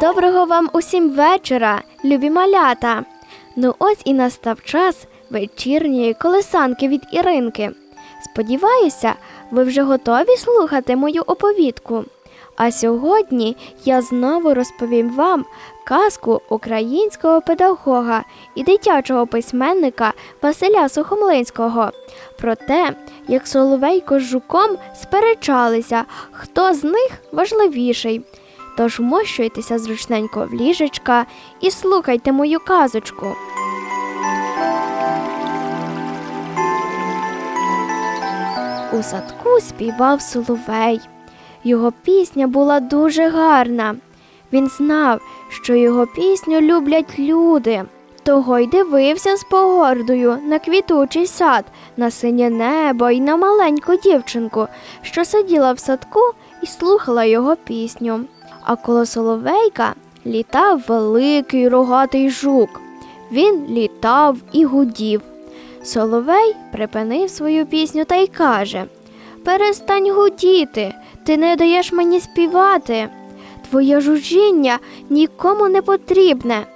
Доброго вам усім вечора, любі малята. Ну ось і настав час вечірньої колесанки від Іринки. Сподіваюся, ви вже готові слухати мою оповідку. А сьогодні я знову розповім вам казку українського педагога і дитячого письменника Василя Сухомлинського про те, як Соловейко з жуком сперечалися, хто з них важливіший. Тож вмощуйтеся зручненько в ліжечка і слухайте мою казочку. У садку співав соловей. Його пісня була дуже гарна. Він знав, що його пісню люблять люди. Того й дивився з погордою на квітучий сад, на синє небо і на маленьку дівчинку, що сиділа в садку і слухала його пісню. А коло соловейка літав великий рогатий жук. Він літав і гудів. Соловей припинив свою пісню та й каже: Перестань гудіти, ти не даєш мені співати. Твоє жужіння нікому не потрібне.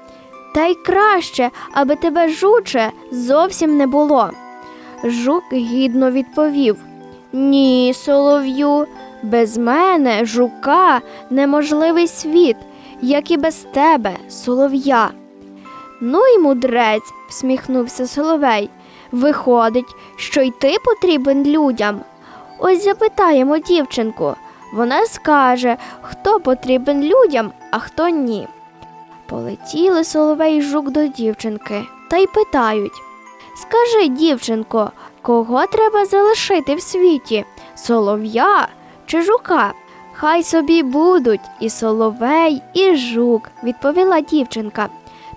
Та й краще, аби тебе жуче зовсім не було. Жук гідно відповів: Ні, солов'ю, без мене, жука, неможливий світ, як і без тебе, солов'я. Ну й мудрець, всміхнувся соловей. Виходить, що й ти потрібен людям. Ось запитаємо дівчинку. Вона скаже, хто потрібен людям, а хто ні. Полетіли соловей жук до дівчинки та й питають Скажи, дівчинко, кого треба залишити в світі? Солов'я чи жука? Хай собі будуть і соловей, і жук, відповіла дівчинка.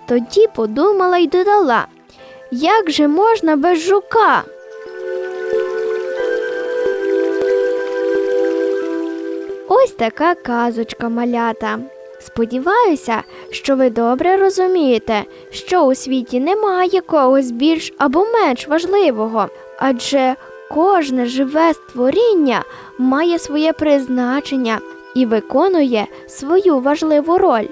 Тоді подумала й додала Як же можна без жука? Ось така казочка малята. Сподіваюся, що ви добре розумієте, що у світі немає когось більш або менш важливого, адже кожне живе створіння має своє призначення і виконує свою важливу роль.